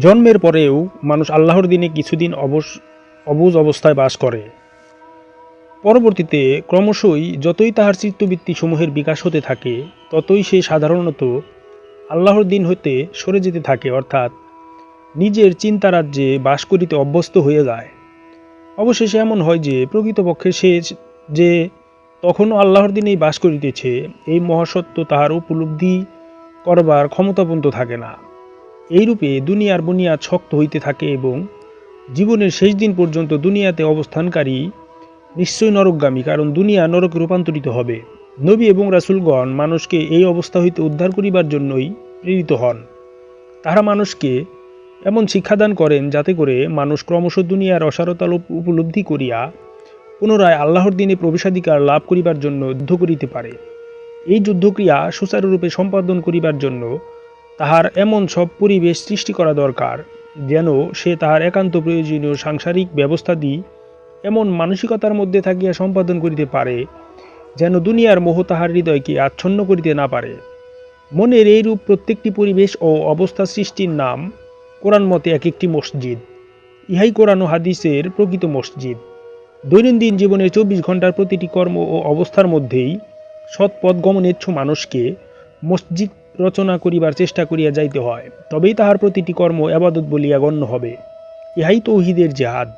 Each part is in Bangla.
জন্মের পরেও মানুষ আল্লাহর দিনে কিছুদিন অবস অবুজ অবস্থায় বাস করে। পরবর্তীতে ক্রমশই যতই তাহার চিত্তবৃত্তি সমূহের বিকাশ হতে থাকে, ততই সে সাধারণত আল্লাহর দিন হতে সরে যেতে থাকে, অর্থাৎ নিজের চিন্তারাজ্যে বাস করিতে অভ্যস্ত হয়ে যায়। অবশেষে এমন হয় যে, প্রকৃতপক্ষে সে যে তখনও আল্লাহর দিনেই বাস করিতেছে, এই মহাসত্য তাহার উপলব্ধি করবার ক্ষমতাপন্ত থাকে না। এইরূপে দুনিয়ার বুনিয়াদ শক্ত হইতে থাকে এবং জীবনের শেষ দিন পর্যন্ত দুনিয়াতে অবস্থানকারী নিশ্চয়ই নরকগামী, কারণ দুনিয়া নরকে রূপান্তরিত হবে। নবী এবং রাসূলগণ মানুষকে এই অবস্থা হইতে উদ্ধার করিবার জন্যই প্রেরিত হন। তাহারা মানুষকে এমন শিক্ষাদান করেন যাতে করে মানুষ ক্রমশ দুনিয়ার অসারতা উপলব্ধি করিয়া পুনরায় আল্লাহর দিনে প্রবেশাধিকার লাভ করিবার জন্য যুদ্ধ করিতে পারে। এই যুদ্ধক্রিয়া সুচারুরূপে সম্পাদন করিবার জন্য তাহার এমন সব পরিবেশ সৃষ্টি করা দরকার, যেন সে তাহার একান্ত প্রয়োজনীয় সাংসারিক ব্যবস্থা ব্যবস্থাদি এমন মানসিকতার মধ্যে থাকিয়া সম্পাদন করিতে পারে, যেন দুনিয়ার মোহ তাহার হৃদয়কে আচ্ছন্ন করিতে না পারে। মনের এইরূপ প্রত্যেকটি পরিবেশ ও অবস্থা সৃষ্টির নাম কোরআন মতে এক একটি মসজিদ। ইহাই কোরআন ও হাদিসের প্রকৃত মসজিদ। দৈনন্দিন জীবনের চব্বিশ ঘণ্টার প্রতিটি কর্ম ও অবস্থার মধ্যেই সৎপথ গমনেচ্ছ মানুষকে মসজিদ রচনা করিবার চেষ্টা করিয়া যাইতে হয়, তবেই তাহার প্রতিটি কর্ম আবাদত বলিয়া গণ্য হবে। ইহাই তৌহিদের জেহাদ।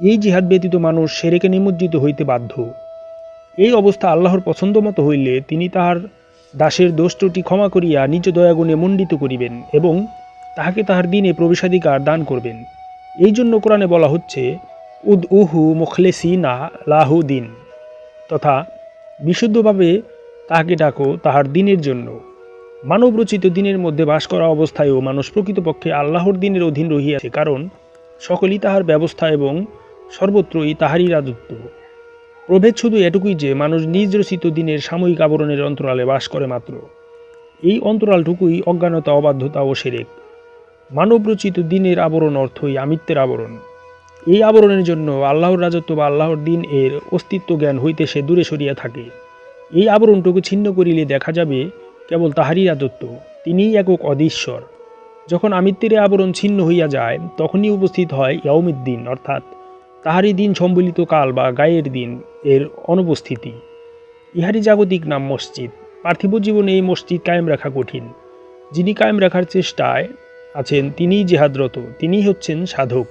এই জিহাদ ব্যতীত মানুষ সেরেকে নিমজ্জিত হইতে বাধ্য। এই অবস্থা আল্লাহর পছন্দ মতো হইলে তিনি তাহার দাসের দোষ ত্রুটি ক্ষমা করিয়া নিজ দয়াগুণে মণ্ডিত করিবেন এবং তাহাকে তাহার দিনে প্রবেশাধিকার দান করবেন। এই জন্য কোরআনে বলা হচ্ছে, উদ উহু মুখলেসি না লাহু দিন। তথা, বিশুদ্ধভাবে তাহাকে ডাকো তাহার দিনের জন্য। মানবরচিত দিনের মধ্যে বাস করা অবস্থায়ও মানুষ প্রকৃতপক্ষে আল্লাহর দিনের অধীন রহিয়াছে, কারণ সকলই তাহার ব্যবস্থা এবং সর্বত্রই তাহারই রাজত্ব। প্রভেদ শুধু এটুকুই যে, মানুষ নিজ রচিত দিনের সাময়িক আবরণের অন্তরালে বাস করে মাত্র। এই অন্তরালটুকুই অজ্ঞানতা, অবাধ্যতা ও সেরেক। মানবরচিত দিনের আবরণ অর্থই আমিত্বের আবরণ। এই আবরণের জন্য আল্লাহর রাজত্ব বা আল্লাহর দিন এর অস্তিত্ব জ্ঞান হইতে সে দূরে সরিয়া থাকে। এই আবরণটুকু ছিন্ন করিলে দেখা যাবে কেবল তাহারই রাজত্ব, তিনিই একক অধীশ্বর। যখন আমিত্বের আবরণ ছিন্ন হইয়া যায়, তখনই উপস্থিত হয় ইয়াউমিদ্দিন অর্থাৎ তাহারই দিন সম্বলিত কাল বা গায়ের দিন এর অনুপস্থিতি। ইহারই জাগতিক নাম মসজিদ। পার্থিব জীবনে এই মসজিদ কায়েম রাখা কঠিন। যিনি কায়েম রাখার চেষ্টায় আছেন, তিনিই জেহাদরত, তিনিই হচ্ছেন সাধক।